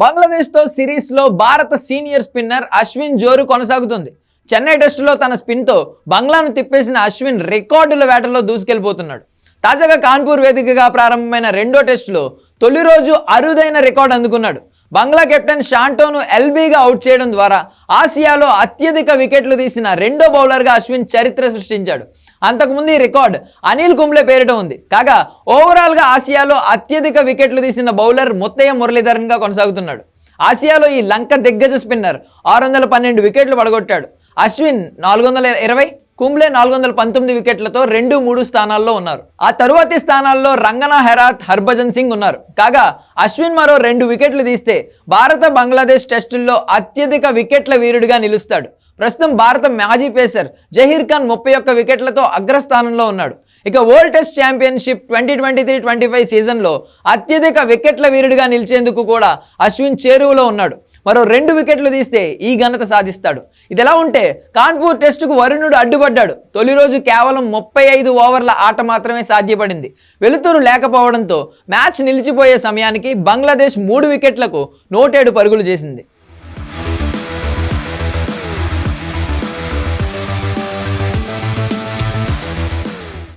బంగ్లాదేశ్తో సిరీస్లో భారత senior spinner Ashwin జోరు కొనసాగుతుంది. చెన్నై టెస్టులో తన స్పిన్తో బంగ్లాను తిప్పేసిన అశ్విన్ రికార్డుల వేటలో దూసుకెళ్ళిపోతున్నాడు తాజాగా కాన్పూర్ వేదికగా ప్రారంభమైన రెండో టెస్టులో తొలి రోజు అరుదైన రికార్డు అందుకున్నాడు. బంగ్లా కెప్టెన్ షాంటోను ఎల్బీగా అవుట్ చేయడం ద్వారా ఆసియాలో అత్యధిక వికెట్లు తీసిన రెండో బౌలర్గా అశ్విన్ చరిత్ర సృష్టించాడు. అంతకుముందు ఈ రికార్డ్ అనిల్ కుంబ్లే పేరిట ఉంది. కాగా ఓవరాల్గా ఆసియాలో అత్యధిక వికెట్లు తీసిన బౌలర్ ముత్తయ్య మురళీధరన్గా కొనసాగుతున్నాడు. ఆసియాలో ఈ లంక దిగ్గజ స్పిన్నర్ ఆరు వందల పన్నెండు వికెట్లు పడగొట్టాడు. అశ్విన్ నాలుగు వందల ఇరవై కుంబ్లే నాలుగు వందల పంతొమ్మిది వికెట్లతో రెండు మూడు స్థానాల్లో ఉన్నారు. ఆ తరువాతి స్థానాల్లో రంగనా హెరాత్ హర్భజన్ సింగ్ ఉన్నారు. కాగా అశ్విన్ మరో రెండు వికెట్లు తీస్తే భారత బంగ్లాదేశ్ టెస్టుల్లో అత్యధిక వికెట్ల వీరుడిగా నిలుస్తాడు. ప్రస్తుతం భారత మాజీ పేసర్ జహీర్ ఖాన్ ముప్పై ఒక్క వికెట్లతో అగ్రస్థానంలో ఉన్నాడు. ఇక world test championship twenty twenty three twenty five సీజన్లో అత్యధిక వికెట్ల వీరుడిగా నిలిచేందుకు కూడా అశ్విన్ చేరువలో ఉన్నాడు. మరో రెండు వికెట్లు తీస్తే ఈ ఘనత సాధిస్తాడు. ఇది ఎలా ఉంటే కాన్పూర్ టెస్టుకు వరుణుడు అడ్డుపడ్డాడు. తొలి రోజు కేవలం ముప్పై ఐదు ఓవర్ల ఆట మాత్రమే సాధ్యపడింది. వెలుతురు లేకపోవడంతో మ్యాచ్ నిలిచిపోయే సమయానికి బంగ్లాదేశ్ మూడు వికెట్లకు నూటేడు పరుగులు చేసింది.